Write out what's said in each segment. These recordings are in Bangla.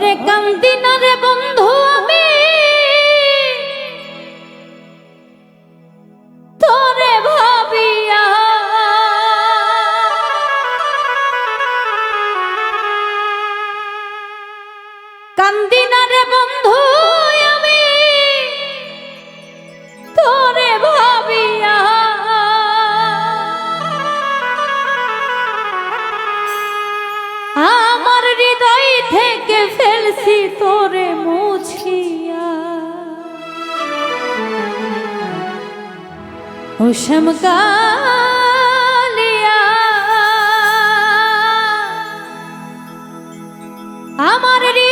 ওরে কান্দি না রে বন্ধু হুসম কালিয়া আমার হৃদয়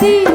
Sí.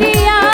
দিয়া